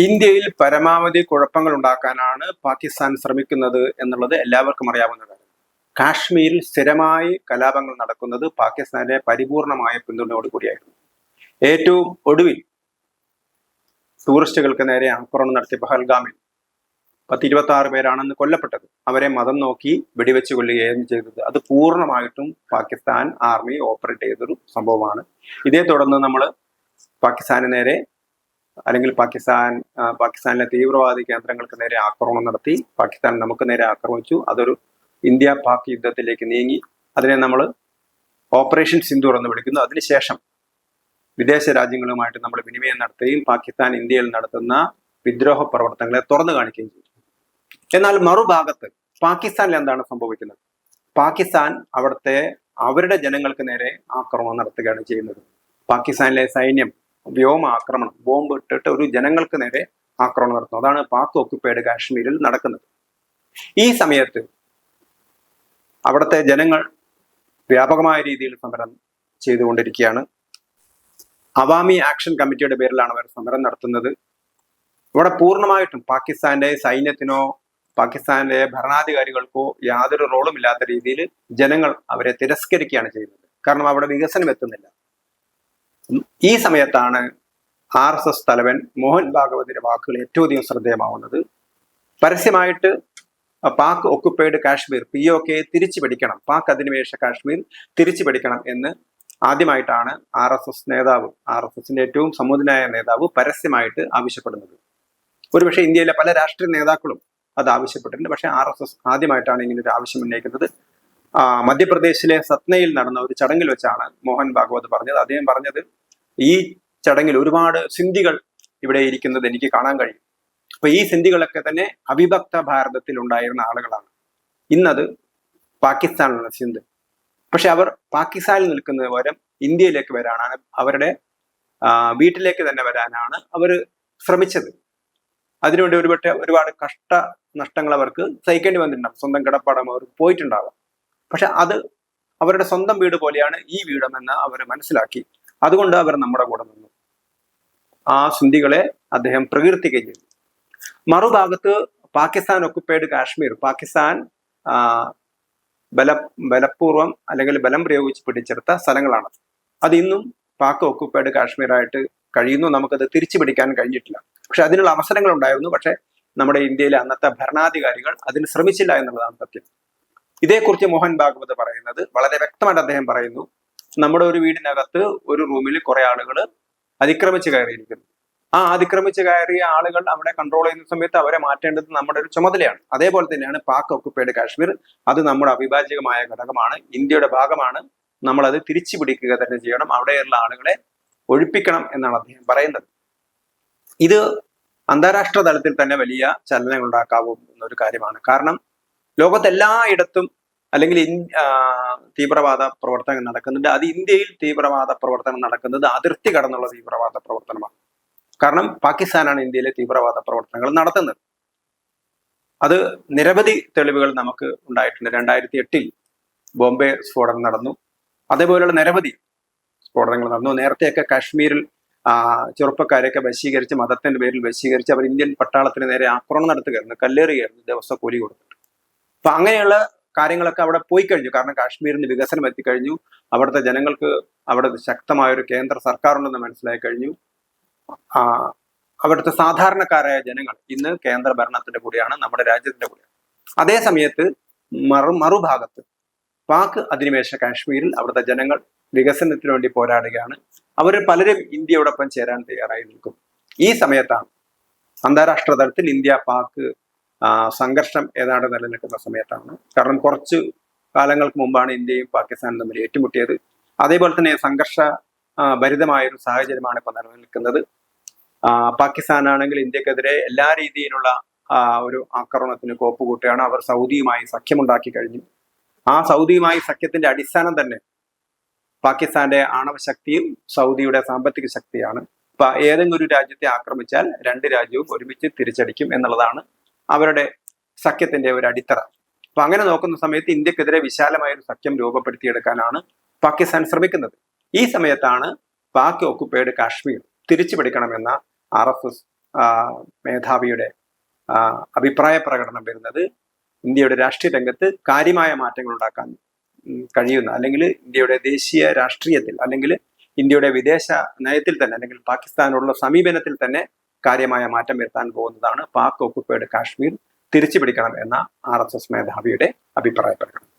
ഇന്ത്യയിൽ പരമാവധി കുഴപ്പങ്ങൾ ഉണ്ടാക്കാനാണ് പാകിസ്ഥാൻ ശ്രമിക്കുന്നത് എന്നുള്ളത് എല്ലാവർക്കും അറിയാവുന്ന കാര്യം കാശ്മീരിൽ സ്ഥിരമായി കലാപങ്ങൾ നടക്കുന്നത് പാകിസ്ഥാന്റെ പരിപൂർണമായ പിന്തുണയോടുകൂടിയായിരുന്നു ഏറ്റവും ഒടുവിൽ ടൂറിസ്റ്റുകൾക്ക് നേരെ ആക്രമണം നടത്തിയ പഹൽഗാമിൽ പത്ത് ഇരുപത്തി ആറ് പേരാണെന്ന് കൊല്ലപ്പെട്ടത്. അവരെ മതം നോക്കി വെടിവെച്ച് കൊല്ലുകയായിരുന്നു ചെയ്തത്. അത് പൂർണമായിട്ടും പാകിസ്ഥാൻ ആർമി ഓപ്പറേറ്റ് ചെയ്തൊരു സംഭവമാണ്. ഇതേ തുടർന്ന് നമ്മൾ പാകിസ്ഥാന് നേരെ അല്ലെങ്കിൽ പാകിസ്ഥാൻ പാകിസ്ഥാനിലെ തീവ്രവാദി കേന്ദ്രങ്ങൾക്ക് നേരെ ആക്രമണം നടത്തി പാകിസ്ഥാൻ നമുക്ക് നേരെ ആക്രമിച്ചു. അതൊരു ഇന്ത്യ പാക് യുദ്ധത്തിലേക്ക് നീങ്ങി. അതിനെ നമ്മൾ ഓപ്പറേഷൻ സിന്ധൂർ എന്ന് വിളിക്കുന്നു. അതിനുശേഷം വിദേശ രാജ്യങ്ങളുമായിട്ട് നമ്മൾ വിനിമയം നടത്തുകയും പാകിസ്ഥാൻ ഇന്ത്യയിൽ നടത്തുന്ന വിദ്രോഹ പ്രവർത്തനങ്ങളെ തുറന്നു കാണിക്കുകയും ചെയ്തു. എന്നാൽ മറുഭാഗത്ത് പാകിസ്ഥാനിൽ എന്താണ് സംഭവിക്കുന്നത്? പാകിസ്ഥാൻ അവിടുത്തെ അവരുടെ ജനങ്ങൾക്ക് നേരെ ആക്രമണം നടത്തുകയാണ് ചെയ്യുന്നത്. പാകിസ്ഥാനിലെ സൈന്യം വ്യോമ ആക്രമണം ബോംബ് ഇട്ടിട്ട് ഒരു ജനങ്ങൾക്ക് നേരെ ആക്രമണം നടത്തുന്നു. അതാണ് പാക് ഒക്കുപ്പൈഡ് കാശ്മീരിൽ നടക്കുന്നത്. ഈ സമയത്ത് അവിടുത്തെ ജനങ്ങൾ വ്യാപകമായ രീതിയിൽ സമരം ചെയ്തുകൊണ്ടിരിക്കുകയാണ്. അവാമി ആക്ഷൻ കമ്മിറ്റിയുടെ പേരിലാണ് അവർ സമരം നടത്തുന്നത്. ഇവിടെ പൂർണമായിട്ടും പാകിസ്ഥാന്റെ സൈന്യത്തിനോ പാകിസ്ഥാന്റെ ഭരണാധികാരികൾക്കോ യാതൊരു റോളും ഇല്ലാത്ത രീതിയിൽ ജനങ്ങൾ അവരെ തിരസ്കരിക്കുകയാണ് ചെയ്യുന്നത്. കാരണം അവിടെ വികസനം എത്തുന്നില്ല. ഈ സമയത്താണ് ആർ എസ് എസ് തലവൻ മോഹൻ ഭാഗവതിന്റെ വാക്കുകൾ ഏറ്റവും അധികം ശ്രദ്ധേയമാവുന്നത്. പരസ്യമായിട്ട് Pak occupied Kashmir P O K തിരിച്ചു പിടിക്കണം. പാക് അധിനിവേശ കാശ്മീർ തിരിച്ചു പിടിക്കണം എന്ന് ആദ്യമായിട്ടാണ് ആർ എസ് എസ് നേതാവ് ആർ എസ് എസിന്റെ ഏറ്റവും സമുദനായ നേതാവ് പരസ്യമായിട്ട് ആവശ്യപ്പെടുന്നത്. ഒരുപക്ഷെ ഇന്ത്യയിലെ പല രാഷ്ട്രീയ നേതാക്കളും അത് ആവശ്യപ്പെട്ടിട്ടുണ്ട്. പക്ഷേ ആർ എസ് എസ് ആദ്യമായിട്ടാണ് ഇങ്ങനെ ഒരു ആവശ്യം ഉന്നയിക്കുന്നത്. മധ്യപ്രദേശിലെ സത്നയിൽ നടന്ന ഒരു ചടങ്ങിൽ വെച്ചാണ് മോഹൻ ഭാഗവത് പറഞ്ഞത്. അദ്ദേഹം പറഞ്ഞത് ഈ ചടങ്ങിൽ ഒരുപാട് സിന്ധികൾ ഇവിടെ ഇരിക്കുന്നത് എനിക്ക് കാണാൻ കഴിയും. അപ്പൊ ഈ സിന്ധികളൊക്കെ തന്നെ അവിഭക്ത ഭാരതത്തിൽ ഉണ്ടായിരുന്ന ആളുകളാണ്. ഇന്നത് പാകിസ്ഥാനിലുള്ള സിന്ധ്. പക്ഷെ അവർ പാകിസ്ഥാനിൽ നിൽക്കുന്നത് പകരം ഇന്ത്യയിലേക്ക് വരാനാണ് അവരുടെ വീട്ടിലേക്ക് തന്നെ വരാനാണ് അവർ ശ്രമിച്ചത്. അതിനുവേണ്ടി ഒരുപക്ഷെ ഒരുപാട് കഷ്ട നഷ്ടങ്ങൾ അവർക്ക് സഹിക്കേണ്ടി വന്നിട്ടുണ്ടാവും. സ്വന്തം കിടപ്പാടം അവർക്ക് പോയിട്ടുണ്ടാവാം. പക്ഷെ അത് അവരുടെ സ്വന്തം വീട് പോലെയാണ് ഈ വീടമെന്ന് അവർ മനസ്സിലാക്കി. അതുകൊണ്ട് അവർ നമ്മുടെ കൂടെ നിന്നു. ആ സിന്ധികളെ അദ്ദേഹം പ്രകീർത്തിക്കുകയും ചെയ്തു. മറുഭാഗത്ത് പാകിസ്ഥാൻ ഒക്കുപ്പൈഡ് കാശ്മീർ. പാകിസ്ഥാൻ ബല ബലപൂർവം അല്ലെങ്കിൽ ബലം പ്രയോഗിച്ച് പിടിച്ചെടുത്ത സ്ഥലങ്ങളാണ്. അത് ഇന്നും പാക് ഒക്കുപ്പൈഡ് കാശ്മീരായിട്ട് കഴിയുന്നു. നമുക്കത് തിരിച്ചു പിടിക്കാൻ കഴിഞ്ഞിട്ടില്ല. പക്ഷെ അതിനുള്ള അവസരങ്ങൾ ഉണ്ടായിരുന്നു. പക്ഷെ നമ്മുടെ ഇന്ത്യയിലെ അന്നത്തെ ഭരണാധികാരികൾ അതിന് ശ്രമിച്ചില്ല എന്നുള്ളതാണ് സത്യം. ഇതേക്കുറിച്ച് മോഹൻ ഭാഗവത് പറയുന്നത് വളരെ വ്യക്തമായിട്ട് അദ്ദേഹം പറയുന്നു. നമ്മുടെ ഒരു വീടിനകത്ത് ഒരു റൂമിൽ കുറെ ആളുകൾ അതിക്രമിച്ച് കയറിയിരിക്കുന്നു. ആ അതിക്രമിച്ച് കയറിയ ആളുകൾ അവിടെ കൺട്രോൾ ചെയ്യുന്ന സമയത്ത് അവരെ മാറ്റേണ്ടത് നമ്മുടെ ഒരു ചുമതലയാണ്. അതേപോലെ തന്നെയാണ് പാക് ഒക്കുപ്പൈഡ് കാശ്മീർ. അത് നമ്മുടെ അവിഭാജ്യമായ ഘടകമാണ്. ഇന്ത്യയുടെ ഭാഗമാണ്. നമ്മൾ അത് തിരിച്ചു പിടിക്കുക തന്നെ ചെയ്യണം. അവിടെയുള്ള ആളുകളെ ഒഴിപ്പിക്കണം എന്നാണ് അദ്ദേഹം പറയുന്നത്. ഇത് അന്താരാഷ്ട്ര തലത്തിൽ തന്നെ വലിയ ചലനങ്ങൾ ഉണ്ടാക്കാവുന്ന ഒരു കാര്യമാണ്. കാരണം ലോകത്തെല്ലായിടത്തും അല്ലെങ്കിൽ തീവ്രവാദ പ്രവർത്തനം നടക്കുന്നുണ്ട്. അത് ഇന്ത്യയിൽ തീവ്രവാദ പ്രവർത്തനം നടക്കുന്നത് അതിർത്തി കടന്നുള്ള തീവ്രവാദ പ്രവർത്തനമാണ്. കാരണം പാകിസ്ഥാനാണ് ഇന്ത്യയിലെ തീവ്രവാദ പ്രവർത്തനങ്ങൾ നടത്തുന്നത്. അത് നിരവധി തെളിവുകൾ നമുക്ക് ഉണ്ടായിട്ടുണ്ട്. രണ്ടായിരത്തി എട്ടിൽ ബോംബെ സ്ഫോടനം നടന്നു. അതേപോലെയുള്ള നിരവധി സ്ഫോടനങ്ങൾ നടന്നു. നേരത്തെയൊക്കെ കാശ്മീരിൽ ചെറുപ്പക്കാരെയൊക്കെ വശീകരിച്ച് മതത്തിന്റെ പേരിൽ വശീകരിച്ച് അവർ ഇന്ത്യൻ പട്ടാളത്തിന് നേരെ ആക്രമണം നടത്തുകയായിരുന്നു. കല്ലേറുകയായിരുന്നു. ദിവസം കൂലി കൊടുത്തിട്ട്. അപ്പൊ അങ്ങനെയുള്ള കാര്യങ്ങളൊക്കെ അവിടെ പോയി കഴിഞ്ഞു. കാരണം കാശ്മീരിന് വികസനം എത്തിക്കഴിഞ്ഞു അവിടുത്തെ ജനങ്ങൾക്ക് അവിടെ ശക്തമായ ഒരു കേന്ദ്ര സർക്കാർ ഉണ്ടെന്ന് മനസ്സിലായി കഴിഞ്ഞു. അവിടുത്തെ സാധാരണക്കാരായ ജനങ്ങൾ ഇന്ന് കേന്ദ്ര ഭരണത്തിന്റെ കൂടിയാണ് നമ്മുടെ രാജ്യത്തിന്റെ കൂടിയാണ്. അതേ സമയത്ത് മറു മറുഭാഗത്ത് പാക് അധിനിവേശ കാശ്മീരിൽ അവിടുത്തെ ജനങ്ങൾ വികസനത്തിന് വേണ്ടി പോരാടുകയാണ്. അവർ പലരും ഇന്ത്യയോടൊപ്പം ചേരാൻ തയ്യാറായി നിൽക്കും. ഈ സമയത്താണ് അന്താരാഷ്ട്ര തലത്തിൽ ഇന്ത്യ പാക് സംഘർഷം ഏതാണ്ട് നിലനിൽക്കുന്ന സമയത്താണ്. കാരണം കുറച്ച് കാലങ്ങൾക്ക് മുമ്പാണ് ഇന്ത്യയും പാകിസ്ഥാനും തമ്മിൽ ഏറ്റുമുട്ടിയത്. അതേപോലെ തന്നെ സംഘർഷ ഭരിതമായൊരു സാഹചര്യമാണ് ഇപ്പോൾ നിലനിൽക്കുന്നത്. പാകിസ്ഥാനാണെങ്കിൽ ഇന്ത്യക്കെതിരെ എല്ലാ രീതിയിലുള്ള ഒരു ആക്രമണത്തിന് കോപ്പ് കൂട്ടുകയാണ്. അവർ സൗദിയുമായി സഖ്യമുണ്ടാക്കി കഴിഞ്ഞു. ആ സൗദിയുമായി സഖ്യത്തിന്റെ അടിസ്ഥാനം തന്നെ പാകിസ്ഥാന്റെ ആണവ ശക്തിയും സൗദിയുടെ സാമ്പത്തിക ശക്തിയാണ്. ഇപ്പൊ ഏതെങ്കിലും ഒരു രാജ്യത്തെ ആക്രമിച്ചാൽ രണ്ട് രാജ്യവും ഒരുമിച്ച് തിരിച്ചടിക്കും എന്നുള്ളതാണ് അവരുടെ സഖ്യത്തിന്റെ ഒരു അടിത്തറ. അപ്പൊ അങ്ങനെ നോക്കുന്ന സമയത്ത് ഇന്ത്യക്കെതിരെ വിശാലമായ ഒരു സഖ്യം രൂപപ്പെടുത്തിയെടുക്കാനാണ് പാകിസ്ഥാൻ ശ്രമിക്കുന്നത്. ഈ സമയത്താണ് പാക് ഓക്കുപ്പൈഡ് കാശ്മീർ തിരിച്ചു പിടിക്കണമെന്ന ആർ എസ് എസ് മേധാവിയുടെ അഭിപ്രായ പ്രകടനം വരുന്നത് ഇന്ത്യയുടെ രാഷ്ട്രീയ രംഗത്ത് കാര്യമായ മാറ്റങ്ങൾ ഉണ്ടാക്കാൻ കഴിയുന്ന അല്ലെങ്കിൽ ഇന്ത്യയുടെ ദേശീയ രാഷ്ട്രീയത്തിൽ അല്ലെങ്കിൽ ഇന്ത്യയുടെ വിദേശ നയത്തിൽ തന്നെ അല്ലെങ്കിൽ പാകിസ്ഥാനോടുള്ള സമീപനത്തിൽ തന്നെ കാര്യമായ മാറ്റം വരുത്താൻ പോകുന്നതാണ് പാക് ഒക്കുപ്പൈഡ് കാശ്മീർ തിരിച്ചുപിടിക്കണം എന്ന ആർ എസ് എസ് മേധാവിയുടെ അഭിപ്രായ പ്രകടനം